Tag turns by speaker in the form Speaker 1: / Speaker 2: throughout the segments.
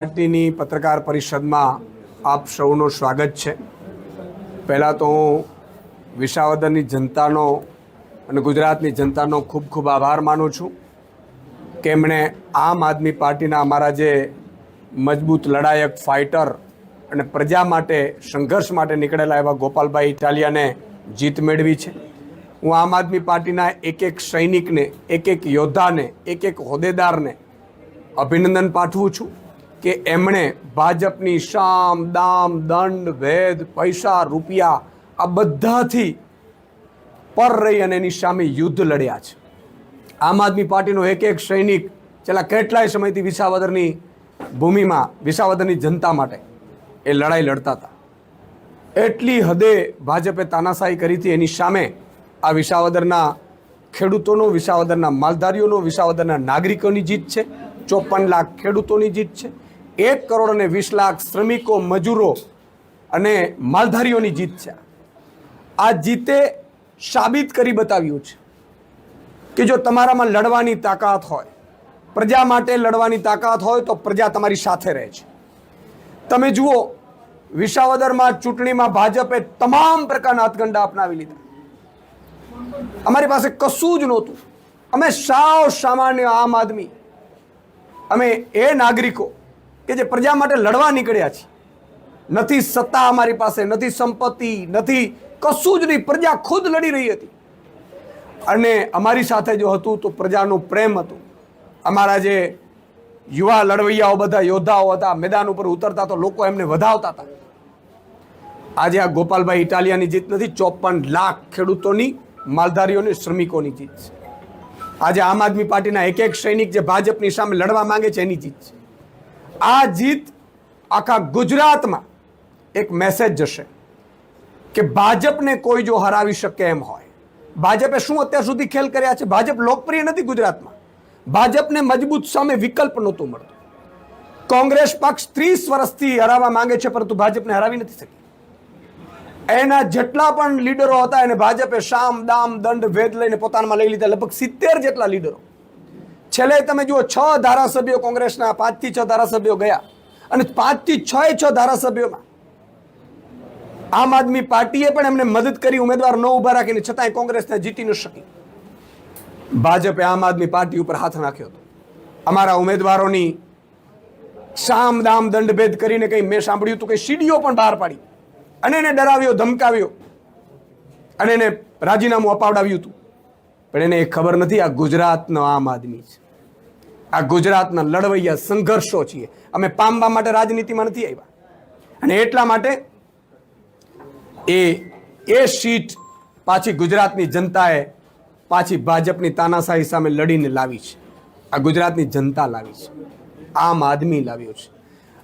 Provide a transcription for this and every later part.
Speaker 1: પાર્ટીની પત્રકાર પરિષદમાં આપ સૌનું સ્વાગત છે. પહેલાં તો હું વિસાવદરની જનતાનો અને ગુજરાતની જનતાનો ખૂબ ખૂબ આભાર માનું છું કે એમણે આમ આદમી પાર્ટીના અમારા જે મજબૂત લડાયક ફાઇટર અને પ્રજા માટે સંઘર્ષ માટે નીકળેલા એવા ગોપાલભાઈ ઇટાલિયાને જીત મેળવી છે. હું આમ આદમી પાર્ટીના એક એક સૈનિકને એક એક યોદ્ધાને એક એક હોદ્દેદારને અભિનંદન પાઠવું છું. કે એમણે ભાજપની શામ, દામ, દંડ ભેદ પૈસા, રૂપિયા આ બધાથી પર રહી અને એની સામે યુદ્ધ લડ્યા છે. આમ આદમી પાર્ટીનો એક એક સૈનિક છેલ્લા કેટલાય સમયથી વિસાવદરની ભૂમિમાં, વિસાવદરની જનતા માટે એ લડાઈ લડતા હતા. એટલી હદે ભાજપે તાનાશાહી કરી હતી, એની સામે આ વિસાવદરના ખેડૂતોનો, વિસાવદરના માલધારીઓનો, વિસાવદરના નાગરિકોની જીત છે. ચોપન લાખ ખેડૂતોની જીત છે. એક કરોડ અને વીસ લાખ શ્રમિકો, મજૂરો અને માલધારીઓની જીત છે. આ જીતે સાબિત કરી બતાવ્યું છે કે જો તમારામાં લડવાની તાકાત હોય, પ્રજા માટે લડવાની તાકાત હોય તો પ્રજા તમારી સાથે રહે છે. તમે જુઓ, વિસાવદરમાં ચૂંટણીમાં ભાજપે તમામ પ્રકારના હાથગંડા અપનાવી લીધા. અમારી પાસે કશું જ નહોતું. અમે સાવ સામાન્ય આમ આદમી. અમે એ નાગરિકો કે જે પ્રજા માટે લડવા નીકળ્યા છે. નથી સત્તા અમારી પાસે, નથી સંપત્તિ, નથી કશું જ નહીં. પ્રજા ખુદ લડી રહી હતી. અને અમારી સાથે જો હતું તો પ્રજાનું પ્રેમ હતું. અમારા જે યુવા લડવૈયાઓ બધા, યોદ્ધાઓ હતા, મેદાન ઉપર ઉતરતા તો લોકો એમને વધાવતા હતા. આજે આ ગોપાલભાઈ ઇટાલિયાની જીત નથી, ચોપન લાખ ખેડૂતોની, માલધારીઓની, શ્રમિકોની જીત છે. આજે આમ આદમી પાર્ટીના એક એક સૈનિક જે ભાજપની સામે લડવા માંગે છે, એની જીત છે. આ જીત આખા ગુજરાતમાં એક મેસેજ જશે કે ભાજપને કોઈ જો હરાવી શકે એમ હોય. ભાજપે શું અત્યાર સુધી ખેલ કર્યા છે? ભાજપ લોકપ્રિય નથી ગુજરાતમાં. ભાજપને મજબૂત સામે વિકલ્પ નહોતું મળતું. કોંગ્રેસ પક્ષ ત્રીસ વર્ષથી હરાવવા માંગે છે, પરંતુ ભાજપને હરાવી નથી શકી. એના જેટલા પણ લીડરો હતા, એને ભાજપે શામ, દામ, દંડ ભેદ લઈને પોતાનામાં લઈ લીધા. લગભગ સિત્તેર જેટલા લીડરો. છેલ્લે તમે જુઓ, છ ધારાસભ્યો કોંગ્રેસના, પાંચથી છ ધારાસભ્યો ગયા. અને પાંચથી છ એ છ ધારાસભ્યોમાં આમ આદમી પાર્ટીએ પણ એમને મદદ કરી, ઉમેદવાર ન ઊભા રાખીને છતાંય કોંગ્રેસને જીતી ન શકી. ભાજપે આમ આદમી પાર્ટી ઉપર હાથ નાખ્યો હતો. અમારા ઉમેદવારોની સામ દામ દંડભેદ કરીને કંઈ મેં સાંભળ્યું હતું કે સીડીઓ પણ બહાર પાડી. અને એને ડરાવ્યો, ધમકાવ્યો. અને એને રાજીનામું અપાવડાવ્યું હતું. પણ એને એ ખબર નથી, આ ગુજરાતનો આમ આદમી છે. આ ગુજરાતના લડવૈયા સંઘર્ષો છીએ. અમે પામવા માટે રાજનીતિમાં નથી આવ્યા. અને એટલા માટે એ એ સીટ પાછી ગુજરાતની જનતાએ પાછી ભાજપની તાનાશાહી સામે લડીને લાવી છે. આ ગુજરાતની જનતા લાવી છે. આમ આદમી લાવ્યો છે.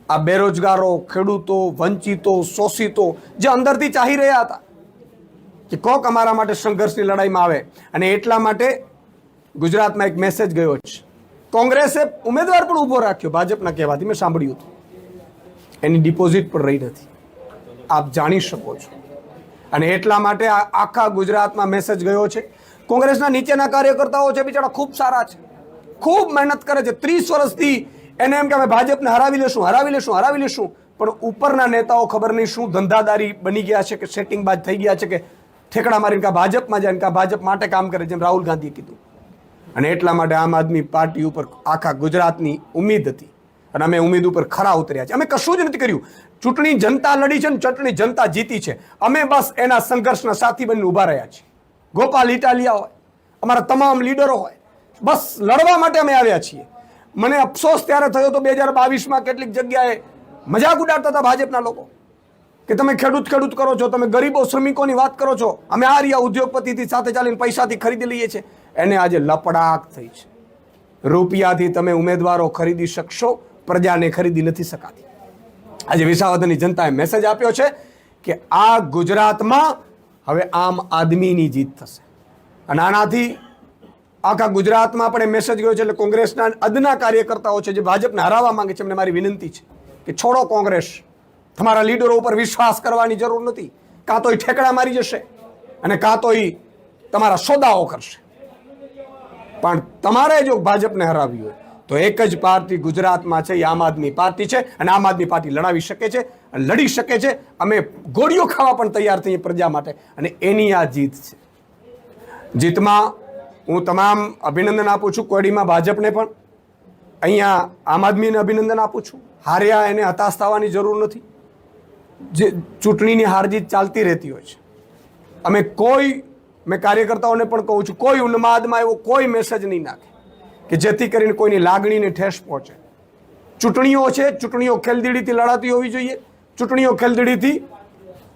Speaker 1: આ બેરોજગારો, ખેડૂતો, વંચિતો, શોષિતો જે અંદરથી ચાહી રહ્યા હતા કે કોક અમારા માટે સંઘર્ષની લડાઈમાં આવે અને એટલા માટે ગુજરાતમાં એક મેસેજ ગયો છે. કોંગ્રેસે ઉમેદવાર પણ ઊભો રાખ્યો, ભાજપના કહેવાથી મેં સાંભળ્યું હતું. એની ડિપોઝિટ પણ રહી નથી. આપ જાણી શકો છો. અને એટલા માટે આખા ગુજરાતમાં મેસેજ ગયો છે. કોંગ્રેસના નીચેના કાર્યકર્તાઓ છે, બિચારા ખૂબ સારા છે. ખૂબ મહેનત કરે છે. ત્રીસ વર્ષથી એને એમ કે અમે ભાજપને હરાવી લેશું હરાવી લેશું હરાવી લેશું. પણ ઉપરના નેતાઓ ખબર નહીં શું ધંધાદારી બની ગયા છે કે સેટિંગ બાદ થઈ ગયા છે કે ઠેકડા મારીને કા ભાજપમાં જાય કા ભાજપ માટે કામ કરે જેમ રાહુલ ગાંધીએ કીધું. અને એટલા માટે આમ આદમી પાર્ટી ઉપર આખા ગુજરાતની ઉમેદ હતી. અને અમે ઉમેદ ઉપર ખરા ઉતર્યા છે અમે કશું જ નથી કર્યું. ચૂંટણી જનતા લડી છે ને ચૂંટણી જનતા જીતી છે. અમે બસ એના સંઘર્ષના સાથી બનીને ઊભા રહ્યા છીએ. ગોપાલ ઇટાલિયા હોય, અમારા તમામ લીડરો હોય, બસ લડવા માટે અમે આવ્યા છીએ. મને અફસોસ ત્યારે થયો તો બે હજાર બાવીસમાં કેટલીક જગ્યાએ મજાક ઉડાડતા હતા ભાજપના લોકો. કે તમે ખેડૂત ખેડૂત કરો છો, તમે ગરીબો શ્રમિકોની વાત કરો છો, અમે આ રહ્યા ઉદ્યોગપતિથી સાથે ચાલીને પૈસાથી ખરીદી લઈએ છીએ. એને આજે લપડાક થઈ છે. રૂપિયાથી તમે ઉમેદવારો ખરીદી શકશો, પ્રજાને ખરીદી નથી શકાતી. આજે વિસાવદરની જનતાએ મેસેજ આપ્યો છે કે આ ગુજરાતમાં હવે આમ આદમીની જીત થશે. અને આનાથી આખા ગુજરાતમાં પણ એ મેસેજ ગયો છે એટલે કોંગ્રેસના અદના કાર્યકર્તાઓ છે જે ભાજપને હરાવવા માંગે છે, એમને મારી વિનંતી છે કે છોડો કોંગ્રેસ. તમારા લીડરો ઉપર વિશ્વાસ કરવાની જરૂર નથી. કાં તો એ ઠેકડા મારી જશે અને કાં તો એ તમારા સોદાઓ કરશે. પણ તમારે જો ભાજપને હરાવી હોય, તો એક જ પાર્ટી ગુજરાતમાં છે, એ આમ આદમી પાર્ટી છે અને આમ આદમી પાર્ટી લડાવી શકે છે, લડી શકે છે. અમે ગોળીઓ ખાવા પણ તૈયાર થઈએ પ્રજા માટે અને એની આ જીત છે. જીતમાં હું તમામ અભિનંદન આપું છું કોડીમાં ભાજપને પણ. અહીંયા આમ આદમીને અભિનંદન આપું છું. હાર્યા એને હતાશ થવાની જરૂર નથી. જે ચૂંટણીની હાર જીત ચાલતી રહેતી હોય છે. અમે કોઈ, મેં કાર્યકર્તાઓને પણ કહું છું, કોઈ ઉન્માદમાં એવો કોઈ મેસેજ નહીં નાખે કે જેથી કરીને કોઈની લાગણીને ઠેસ પહોંચે. ચૂંટણીઓ છે, ચૂંટણીઓ ખેલદીડીથી લડાતી હોવી જોઈએ. ચૂંટણીઓ ખેલદીડીથી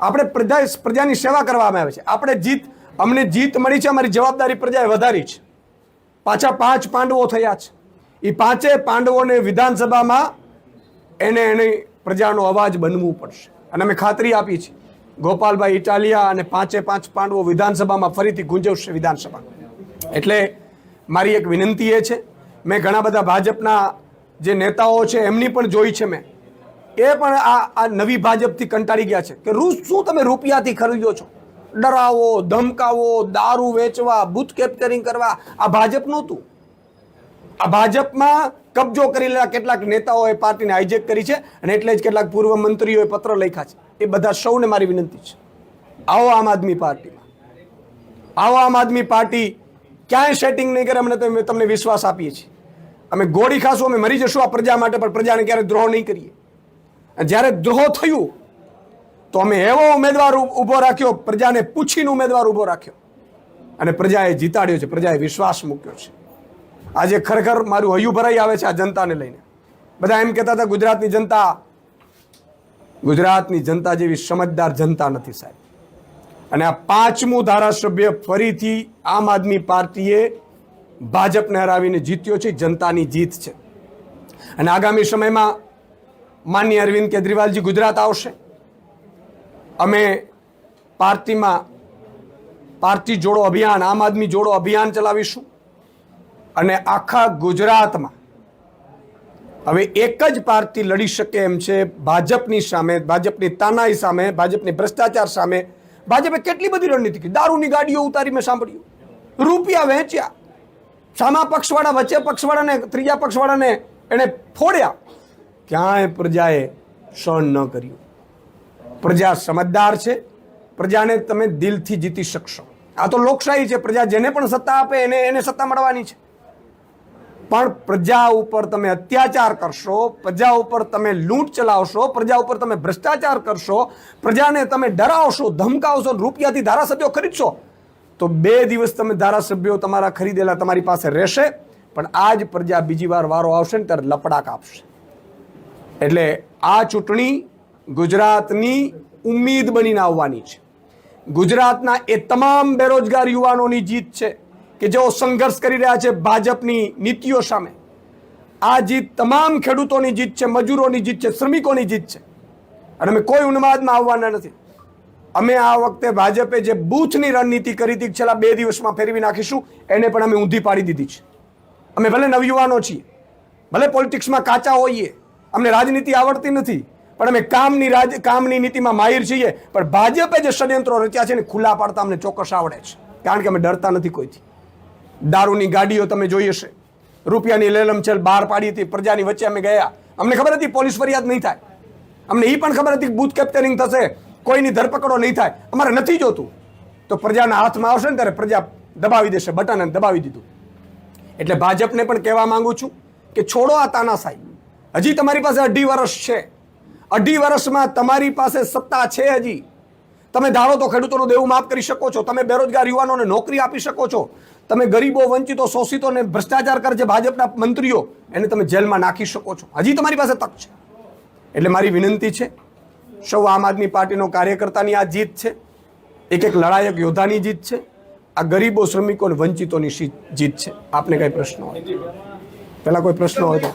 Speaker 1: આપણે પ્રજા, પ્રજાની સેવા કરવામાં આવે છે. આપણે જીત, અમને જીત મળી છે, અમારી જવાબદારી પ્રજાએ વધારી છે. પાછા પાંચ પાંડવો થયા છે. એ પાંચે પાંડવોને વિધાનસભામાં એને, એની પ્રજાનો અવાજ બનવું પડશે. અને અમે ખાતરી આપી છે. ગોપાલભાઈ ઇટાલિયા અને પાંચે પાંચ પાંડવો વિધાનસભામાં ફરીથી ગુંજવશે વિધાનસભા. એટલે મારી એક વિનંતી એ છે, મેં ઘણા બધા ભાજપના જે નેતાઓ છે, એમની પણ જોઈ છે મેં. એ પણ આ આ નવી ભાજપથી કંટાળી ગયા છે કે રૂ શું તમે રૂપિયાથી ખરીદો છો? ડરાવો, ધમકાવો, દારૂ વેચવા, બુથ કેપ્ચરિંગ કરવા. આ ભાજપ નહોતું. આ ભાજપમાં કબજો કરી લેલા કેટલાક નેતાઓએ પાર્ટીને હાઈજેક કરી છે અને એટલે જ કેટલાક પૂર્વ મંત્રીઓએ પત્ર લખ્યા છે. એ બધા સૌને મારી વિનંતી છે. આવો આમ આદમી પાર્ટીમાં. આવો આમ આદમી પાર્ટી ક્યાંય સેટિંગ નહીં કરે, અમને તમને વિશ્વાસ આપીએ છીએ. અમે ગોળી ખાશું, અમે મરી જશું આ પ્રજા માટે, પણ પ્રજાને ક્યારે દ્રોહ નહીં કરીએ. જ્યારે દ્રોહ થયું, તો અમે એવો ઉમેદવાર ઊભો રાખ્યો, પ્રજાને પૂછીને ઉમેદવાર ઊભો રાખ્યો. અને પ્રજાએ જીતાડ્યો છે, પ્રજાએ વિશ્વાસ મૂક્યો છે. આજે ખરેખર મારું હૈયું ભરાઈ આવે છે આ જનતાને લઈને. બધા એમ કહેતા હતા, ગુજરાતની જનતા ગુજરાતની જનતા જેવી સમજદાર જનતા નથી સાહેબ. અને આ પાંચમું ધારાસભ્ય ફરીથી આમ આદમી પાર્ટીએ ભાજપને હરાવીને જીત્યો છે, જનતાની જીત છે. અને આગામી સમયમાં માન્ય અરવિંદ કેજરીવાલજી ગુજરાત આવશે. અમે પાર્ટીમાં પાર્ટી જોડો અભિયાન, આમ આદમી જોડો અભિયાન ચલાવીશું. અને આખા ગુજરાતમાં હવે એક જ પાર્ટી લડી શકે એમ છે ભાજપની સામે, ભાજપની તાનાઈ સામે, ભાજપની ભ્રષ્ટાચાર સામે. ભાજપે કેટલી બધી રણનીતિ કરી? દારૂની ગાડીઓ ઉતારી મેં સાંભળ્યું. રૂપિયા વહેંચ્યા સામા પક્ષવાળા, વચ્ચે પક્ષવાળાને, ત્રીજા પક્ષવાળાને એણે ફોડ્યા. ક્યાંય પ્રજાએ સહન ન કર્યું. પ્રજા સમજદાર છે. પ્રજાને તમે દિલથી જીતી શકશો. આ તો લોકશાહી છે. પ્રજા જેને પણ સત્તા આપે એને એને સત્તા મળવાની છે. પણ પ્રજા ઉપર તમે અત્યાચાર કરશો, પ્રજા ઉપર તમે લૂંટ ચલાવશો, પ્રજા ઉપર તમે ભ્રષ્ટાચાર કરશો, પ્રજાને તમે ડરાવશો, ધમકાવશો રૂપિયાથી ધારાસભ્યો ખરીદશો, તો બે દિવસ તમે ધારાસભ્યો તમારા ખરીદેલા તમારી પાસે રહેશે, પણ આ જ પ્રજા બીજી વાર વારો આવશે ને ત્યારે લપડા આપશે. એટલે આ ચૂંટણી ગુજરાતની ઉમ્મીદ બનીને આવવાની છે. ગુજરાતના એ તમામ બેરોજગાર યુવાનોની જીત છે. કે જેઓ સંઘર્ષ કરી રહ્યા છે ભાજપની નીતિઓ સામે. આ જીત તમામ ખેડૂતોની જીત છે, મજૂરોની જીત છે, શ્રમિકોની જીત છે. અને અમે કોઈ ઉન્માદમાં આવવાના નથી. અમે આ વખતે ભાજપે જે બૂથની રણનીતિ કરી હતી, છેલ્લા બે દિવસમાં ફેરવી નાખીશું, એને પણ અમે ઊંધી પાડી દીધી છે. અમે ભલે નવયુવાનો છીએ, ભલે પોલિટિક્સમાં કાચા હોઈએ, અમને રાજનીતિ આવડતી નથી, પણ અમે કામની રાજ, કામની નીતિમાં માહિર છીએ. પણ ભાજપે જે ષડયંત્રો રચ્યા છે, એને ખુલ્લા પાડતા અમને ચોક્કસ આવડે છે. કારણ કે અમે ડરતા નથી કોઈથી. દારૂની ગાડીઓ તમે જોઈ હશે. રૂપિયાની લેલમછેલ બહાર પાડી હતી, પ્રજાની વચ્ચે અમે ગયા. અમને ખબર હતી પોલીસ ફરિયાદ નહીં થાય. અમને એ પણ ખબર હતી બૂથ કેપ્ચરિંગ થશે, કોઈની ધરપકડો નહીં થાય. અમારે નથી જોતું. તો પ્રજાના હાથમાં આવશે ને ત્યારે પ્રજા દબાવી દેશે, બટન દબાવી દીધું. એટલે ભાજપને પણ કહેવા માંગુ છું કે છોડો આ તાનાશાહી. હજી તમારી પાસે અઢી વર્ષ છે. અઢી વર્ષમાં તમારી પાસે સત્તા છે હજી. તમે ધારો તો ખેડૂતોનું દેવું માફ કરી શકો છો. તમે બેરોજગાર યુવાનોને નોકરી આપી શકો છો. તમે ગરીબો વંચિતો શોષિતોને ભ્રષ્ટાચાર કરે છે ભાજપના મંત્રીઓ એને તમે જેલમાં નાખી શકો છો. હજી તમારી પાસે તક છે. એટલે મારી વિનંતી છે સૌ આમ આદમી પાર્ટીનો કાર્યકર્તાની આ જીત છે. એક એક લડાયક યોદ્ધાની જીત છે. આ ગરીબો શ્રમિકો અને વંચિતોની જીત છે. આપને કઈ પ્રશ્ન હોય પહેલા કોઈ પ્રશ્ન હોય તો.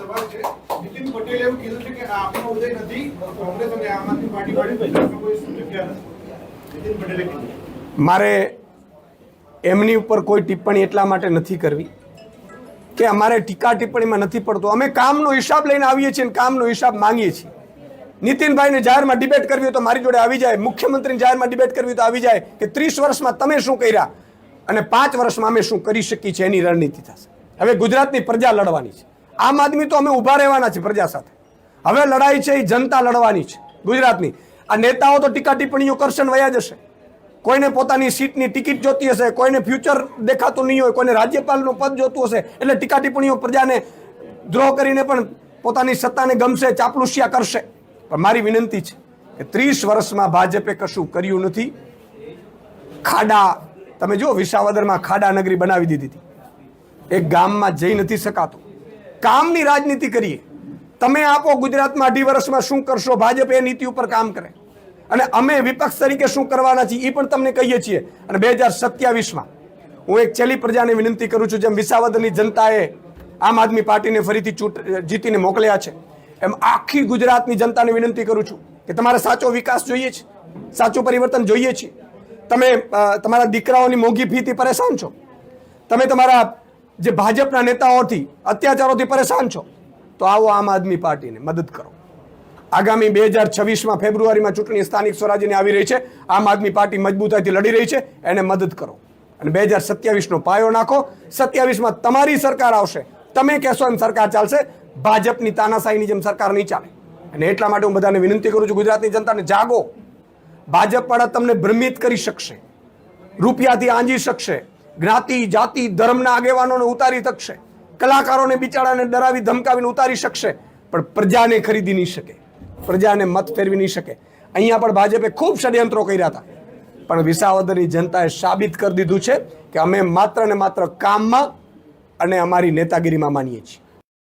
Speaker 2: અને
Speaker 1: મારે એમની ઉપર કોઈ ટિપ્પણી એટલા માટે નથી કરવી કે અમારે ટીકા ટિપ્પણીમાં નથી પડતો. અમે કામનો હિસાબ લઈને આવીએ છીએ અને કામનો હિસાબ માંગીએ છીએ. નીતિનભાઈને જાહેરમાં ડિબેટ કરવી હોય તો મારી જોડે આવી જાય. મુખ્યમંત્રીને જાહેરમાં ડિબેટ કરવી તો આવી જાય કે ત્રીસ વર્ષમાં તમે શું કર્યા અને પાંચ વર્ષમાં અમે શું કરી શકીએ છીએ એની રણનીતિ થશે. હવે ગુજરાતની પ્રજા લડવાની છે. આમ આદમી તો અમે ઊભા રહેવાના છે પ્રજા સાથે. હવે લડાઈ છે એ જનતા લડવાની છે ગુજરાતની. આ નેતાઓ તો ટીકા ટિપ્પણીઓ કરશે વયા જશે. કોઈને પોતાની સીટની ટિકિટ જોતી હશે, કોઈને ફ્યુચર દેખાતું નહીં હોય, કોઈને રાજ્યપાલનું પદ જોતું હશે, એટલે ટીકા ટિપ્પણીઓ પ્રજાને દ્રોહ કરીને પણ પોતાની સત્તાને ગમશે, ચાપલુસિયા કરશે. પણ મારી વિનંતી છે કે ત્રીસ વર્ષમાં ભાજપે કશું કર્યું નથી. ખાડા, તમે જુઓ વિસાવદરમાં ખાડા નગરી બનાવી દીધી હતી. એક ગામમાં જઈ નથી શકાતું. કામની રાજનીતિ કરીએ. તમે આપો ગુજરાતમાં અઢી વર્ષમાં શું કરશો? ભાજપ એ નીતિ ઉપર કામ કરે. અને અમે વિપક્ષ તરીકે શું કરવાના છીએ એ પણ તમને કહીએ છીએ. અને બે હજાર સત્યાવીસમાં હું એક છેલ્લી પ્રજાને વિનંતી કરું છું, જેમ વિસાવદરની જનતાએ આમ આદમી પાર્ટીને ફરીથી ચૂંટ, જીતીને મોકલ્યા છે, એમ આખી ગુજરાતની જનતાને વિનંતી કરું છું કે તમારે સાચો વિકાસ જોઈએ છે, સાચું પરિવર્તન જોઈએ છે. તમે તમારા દીકરાઓની મોંઘી ફીથી પરેશાન છો. તમે તમારા જે ભાજપના નેતાઓથી અત્યાચારોથી પરેશાન છો. તો આવો આમ આદમી પાર્ટીને મદદ કરો. આગામી બે હજાર છવ્વીસમાં ફેબ્રુઆરીમાં ચૂંટણી સ્થાનિક સ્વરાજ્યની આવી રહી છે. આમ આદમી પાર્ટી મજબૂતાઈથી લડી રહી છે એને મદદ કરો. અને બે હજાર સત્યાવીસનો પાયો નાખો. સત્યાવીસમાં તમારી સરકાર આવશે. તમે કહેશો એમ સરકાર ચાલશે. ભાજપની તાનાશાહીની જેમ સરકાર નહીં ચાલે. અને એટલા માટે હું બધાને વિનંતી કરું છું, ગુજરાતની જનતાને જાગો. ભાજપવાળા તમને ભ્રમિત કરી શકશે. રૂપિયાથી આંજી શકશે. જ્ઞાતિ, જાતિ, ધર્મના આગેવાનોને ઉતારી શકશે. કલાકારોને બિચારાને ડરાવી, ધમકાવીને ઉતારી શકશે. પણ પ્રજાને ખરીદી નહીં શકે. પ્રજાને મત ફેરવી નહીં શકે. અહીંયા પણ ભાજપે ખૂબ ષડયંત્રો કર્યા હતા. પણ વિસાવદરની જનતાએ સાબિત કરી દીધું છે કે અમે માત્ર ને માત્ર કામમાં અને અમારી નેતાગીરીમાં માનીએ છીએ.